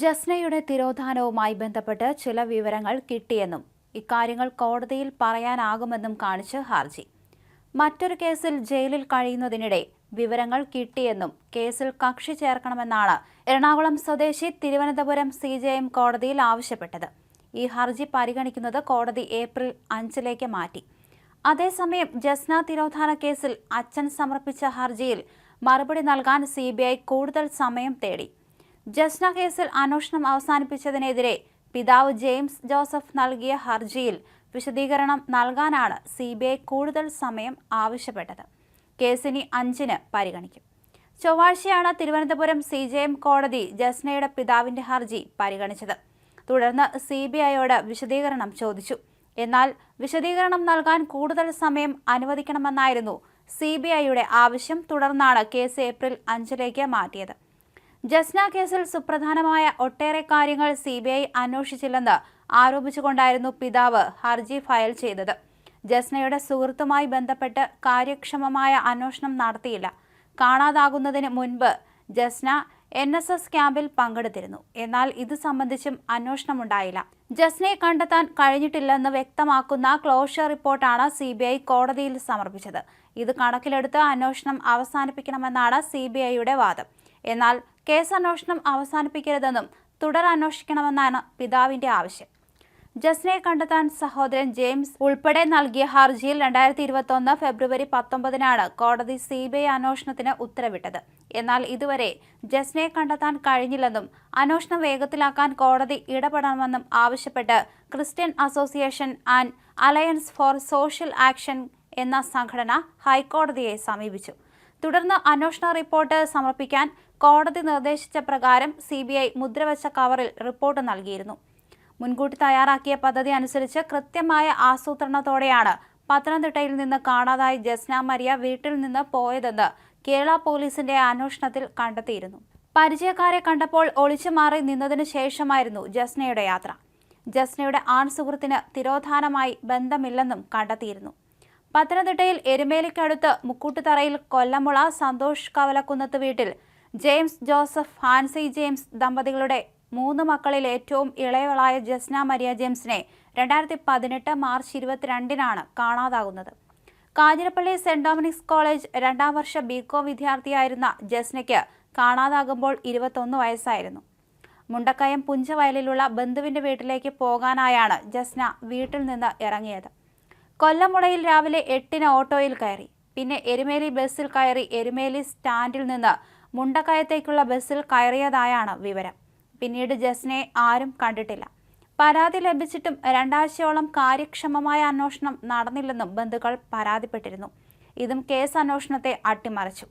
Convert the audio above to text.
ജസ്നയുടെ തിരോധാനവുമായി ബന്ധപ്പെട്ട് ചില വിവരങ്ങൾ കിട്ടിയെന്നും ഇക്കാര്യങ്ങൾ കോടതിയിൽ പറയാനാകുമെന്നും കാണിച്ച് ഹർജി. മറ്റൊരു കേസിൽ ജയിലിൽ കഴിയുന്നതിനിടെ വിവരങ്ങൾ കിട്ടിയെന്നും കേസിൽ കക്ഷി ചേർക്കണമെന്നാണ് എറണാകുളം സ്വദേശി തിരുവനന്തപുരം സി കോടതിയിൽ ആവശ്യപ്പെട്ടത്. ഈ ഹർജി പരിഗണിക്കുന്നത് കോടതി ഏപ്രിൽ അഞ്ചിലേക്ക് മാറ്റി. അതേസമയം ജസ്ന തിരോധാന കേസിൽ അച്ഛൻ സമർപ്പിച്ച ഹർജിയിൽ മറുപടി നൽകാൻ സി കൂടുതൽ സമയം തേടി. ജസ്ന കേസിൽ അന്വേഷണം അവസാനിപ്പിച്ചതിനെതിരെ പിതാവ് ജെയിംസ് ജോസഫ് നൽകിയ ഹർജിയിൽ വിശദീകരണം നൽകാനാണ് സി കൂടുതൽ സമയം ആവശ്യപ്പെട്ടത്. കേസിനി അഞ്ചിന് പരിഗണിക്കും. ചൊവ്വാഴ്ചയാണ് തിരുവനന്തപുരം സി കോടതി ജസ്നയുടെ പിതാവിന്റെ ഹർജി പരിഗണിച്ചത്. തുടർന്ന് സി ബി ഐയോട് വിശദീകരണം ചോദിച്ചു. എന്നാൽ വിശദീകരണം നൽകാൻ കൂടുതൽ സമയം അനുവദിക്കണമെന്നായിരുന്നു സി ബി ഐയുടെ ആവശ്യം തുടർന്നാണ് കേസ് ഏപ്രിൽ അഞ്ചിലേക്ക് മാറ്റിയത്. ജസ്ന കേസിൽ സുപ്രധാനമായ ഒട്ടേറെ കാര്യങ്ങൾ സി ബി ഐ അന്വേഷിച്ചില്ലെന്ന് ആരോപിച്ചുകൊണ്ടായിരുന്നു പിതാവ് ഹർജി ഫയൽ ചെയ്തത്. ജസ്നയുടെ സുഹൃത്തുമായി ബന്ധപ്പെട്ട് കാര്യക്ഷമമായ അന്വേഷണം നടത്തിയില്ല. കാണാതാകുന്നതിന് മുൻപ് ജസ്ന എൻ എസ് എസ് ക്യാമ്പിൽ പങ്കെടുത്തിരുന്നു. എന്നാൽ ഇത് സംബന്ധിച്ചും അന്വേഷണമുണ്ടായില്ല. ജസ്നയെ കണ്ടെത്താൻ കഴിഞ്ഞിട്ടില്ലെന്ന് വ്യക്തമാക്കുന്ന ക്ലോഷർ റിപ്പോർട്ടാണ് സി ബി ഐ കോടതിയിൽ സമർപ്പിച്ചത്. ഇത് കണക്കിലെടുത്ത് അന്വേഷണം അവസാനിപ്പിക്കണമെന്നാണ് സി ബി ഐയുടെ വാദം. എന്നാൽ കേസ് അന്വേഷണം അവസാനിപ്പിക്കരുതെന്നും തുടർ അന്വേഷിക്കണമെന്നാണ് പിതാവിന്റെ ആവശ്യം. ജസ്നയെ കണ്ടെത്താൻ സഹോദരൻ ജെയിംസ് ഉൾപ്പെടെ നൽകിയ ഹർജിയിൽ രണ്ടായിരത്തി ഇരുപത്തൊന്ന് ഫെബ്രുവരി പത്തൊമ്പതിനാണ് കോടതി സി ബി ഐ അന്വേഷണത്തിന് ഉത്തരവിട്ടത്. എന്നാൽ ഇതുവരെ ജസ്നയെ കണ്ടെത്താൻ കഴിഞ്ഞില്ലെന്നും അന്വേഷണം വേഗത്തിലാക്കാൻ കോടതി ഇടപെടണമെന്നും ആവശ്യപ്പെട്ട് Christian association and alliance for social action എന്ന സംഘടന ഹൈക്കോടതിയെ സമീപിച്ചു. തുടർന്ന് അന്വേഷണ റിപ്പോർട്ട് സമർപ്പിക്കാൻ കോടതി നിർദ്ദേശിച്ച പ്രകാരം സി ബി ഐ മുദ്രവച്ച കവറിൽ റിപ്പോർട്ട് നൽകിയിരുന്നു. മുൻകൂട്ടി തയ്യാറാക്കിയ പദ്ധതി അനുസരിച്ച് കൃത്യമായ ആസൂത്രണത്തോടെയാണ് പത്തനംതിട്ടയിൽ നിന്ന് കാണാതായി ജസ്ന മരിയ വീട്ടിൽ നിന്ന് പോയതെന്ന് കേരള പോലീസിന്റെ അന്വേഷണത്തിൽ കണ്ടെത്തിയിരുന്നു. പരിചയക്കാരെ കണ്ടപ്പോൾ ഒളിച്ചു മാറി നിന്നതിനു ശേഷമായിരുന്നു ജസ്നയുടെ യാത്ര. ജസ്നയുടെ ആൺ സുഹൃത്തിന് തിരോധാനമായി ബന്ധമില്ലെന്നും കണ്ടെത്തിയിരുന്നു. പത്തനംതിട്ടയിൽ എരുമേലിക്കടുത്ത് മുക്കൂട്ടുതറയിൽ കൊല്ലമുള സന്തോഷ് കവലക്കുന്നത്ത് വീട്ടിൽ ജെയിംസ് ജോസഫ് ഹാൻസി ജെയിംസ് ദമ്പതികളുടെ മൂന്ന് മക്കളിൽ ഏറ്റവും ഇളയവളായ ജസ്ന മരിയ ജെയിംസിനെ രണ്ടായിരത്തി പതിനെട്ട് മാർച്ച് ഇരുപത്തിരണ്ടിനാണ് കാണാതാകുന്നത്. കാഞ്ഞിരപ്പള്ളി സെന്റ് ഡൊമിനിക്സ് കോളേജ് രണ്ടാം വർഷ ബികോം വിദ്യാർത്ഥിയായിരുന്ന ജസ്നയ്ക്ക് കാണാതാകുമ്പോൾ ഇരുപത്തൊന്ന് വയസ്സായിരുന്നു. മുണ്ടക്കയം പുഞ്ചവയലിലുള്ള ബന്ധുവിന്റെ വീട്ടിലേക്ക് പോകാനായാണ് ജസ്ന വീട്ടിൽ നിന്ന് ഇറങ്ങിയത്. കൊല്ലമുളയിൽ രാവിലെ എട്ടിന് ഓട്ടോയിൽ കയറി. പിന്നെ എരുമേലി ബസ്സിൽ കയറി എരുമേലി സ്റ്റാൻഡിൽ നിന്ന് മുണ്ടക്കയത്തേക്കുള്ള ബസ്സിൽ കയറിയതായാണ് വിവരം. പിന്നീട് ജസ്നെ ആരും കണ്ടിട്ടില്ല. പരാതി ലഭിച്ചിട്ടും രണ്ടാഴ്ചയോളം കാര്യക്ഷമമായ അന്വേഷണം നടന്നില്ലെന്നും ബന്ധുക്കൾ പരാതിപ്പെട്ടിരുന്നു. ഇതും കേസ് അന്വേഷണത്തെ അട്ടിമറിച്ചു.